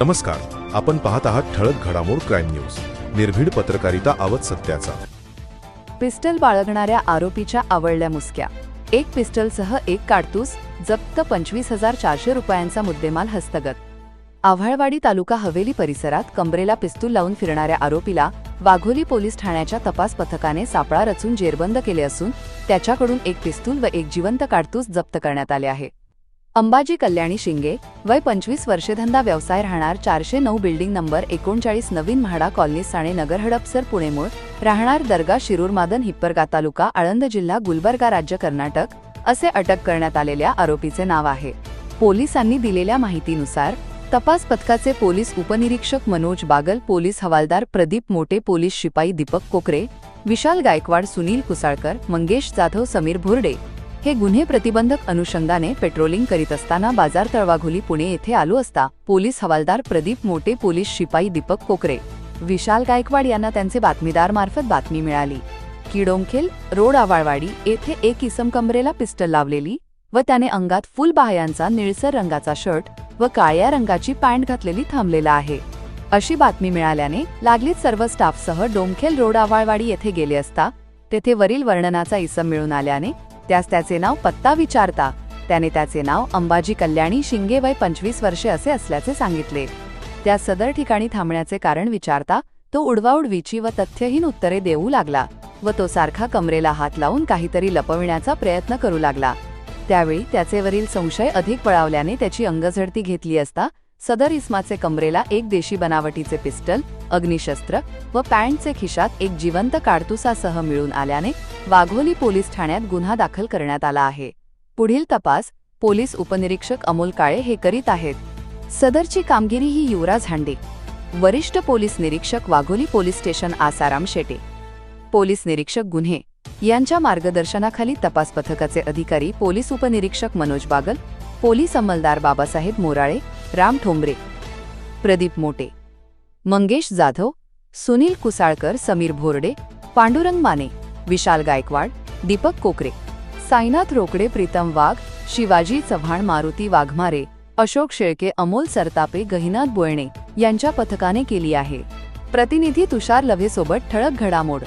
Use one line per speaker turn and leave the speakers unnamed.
नमस्कार आपण पाहत आहात ठळक घडामोड क्राईम न्यूज. निर्भीड पत्रकारिता आवत सत्याचा.
पिस्टल बाळगणाऱ्या आरोपीच्या आवळल्या मुसक्या. एक पिस्टलसह एक काडतूस जप्त पंचवीस हजार चारशे रुपयांचा मुद्देमाल हस्तगत. आव्हाळवाडी तालुका हवेली परिसरात कमरेला पिस्तूल लावून फिरणाऱ्या आरोपीला वाघोली पोलीस ठाण्याच्या तपास पथकाने सापळा रचून जेरबंद केले असून त्याच्याकडून एक पिस्तूल व एक जिवंत काडतूस जप्त करण्यात आले आहे. अंबाजी कल्याणी शिंगे वय पंचवीस वर्षे धंदा व्यवसाय राहणार चारशे नऊ बिल्डिंग नंबर एकोणचाळीस नवीन म्हाडा कॉलनी साणे नगर हडपसर पुणे मूळ. राहणार दर्गा शिरूर मादन हिप्परगा तालुका आळंद जिल्हा गुलबर्गा राज्य कर्नाटक असे अटक करण्यात आलेल्या आरोपीचे नाव आहे. पोलिसांनी दिलेल्या माहितीनुसार तपास पथकाचे पोलीस उपनिरीक्षक मनोज बागल पोलीस हवालदार प्रदीप मोटे पोलीस शिपाई दीपक कोकरे विशाल गायकवाड सुनील कुसाळकर मंगेश जाधव समीर भुर्डे हे गुन्हे प्रतिबंधक अनुषंगाने पेट्रोलिंग करीत असताना बाजार तळवाघोली पुणे येथे आलो असता पोलीस हवालदार प्रदीप मोटे पोलीस शिपाई दीपक कोकरे विशाल गायकवाड यांना त्यांचे बातमीदार मार्फत बातमी मिळाली. किडोंखेल रोड आवाळवाडी येथे एक इसम कमरेला पिस्टल लावलेली व त्याने अंगात फुल बाह्यांचा निळसर रंगाचा शर्ट व काळ्या रंगाची पॅन्ट घातलेली थांबलेला आहे. अशी बातमी मिळाल्याने लागलीच सर्व स्टाफसह डोमखेल रोड आवाळवाडी येथे गेले असता तेथे वरील वर्णनाचा इसम मिळून आल्याने त्यास त्याचे नाव पत्ता विचारता. त्याने त्याचे नाव अंबाजी कल्याणी शिंगे वय पंचवीस वर्षे असे असल्याचे सांगितले. त्या सदर ठिकाणी थांबण्याचे कारण विचारता तो उडवाउडवीची व तथ्यहीन उत्तरे देऊ लागला व तो सारखा कमरेला हात लावून काहीतरी लपविण्याचा प्रयत्न करू लागला. त्यावेळी त्याचेवरील संशय अधिक पळावल्याने त्याची अंगझडती घेतली असता सदर इस्माचे कमरेला एक देशी बनावटीचे पिस्टल अग्निशस्त्र व पॅन्टचे खिशात एक जिवंत काडतुसासह मिळून आल्याने वाघोली पोलीस ठाण्यात गुन्हा दाखल करण्यात आला आहे. पुढील तपास पोलीस उपनिरीक्षक अमोल काळे हे करीत आहेत. सदरची कामगिरी ही युवराज हांडे वरिष्ठ पोलीस निरीक्षक Wagholi police station Asaram Shete police निरीक्षक गुन्हे यांच्या मार्गदर्शनाखाली तपास पथकाचे अधिकारी पोलीस उपनिरीक्षक मनोज बागल पोलीस अंमलदार बाबासाहेब मोराळे राम ठोंबरे प्रदीप मोटे मंगेश जाधव सुनील कुसाळकर समीर भोरडे पांडुरंग माने विशाल गायकवाड दीपक कोकरे साईनाथ रोकडे प्रीतम वाघ शिवाजी चव्हाण मारुती वाघमारे अशोक शेळके अमोल सरतापे गहिनाथ बोयणे यांच्या पथकाने केली आहे. प्रतिनिधी तुषार लव्हेसोबत ठळक घडामोड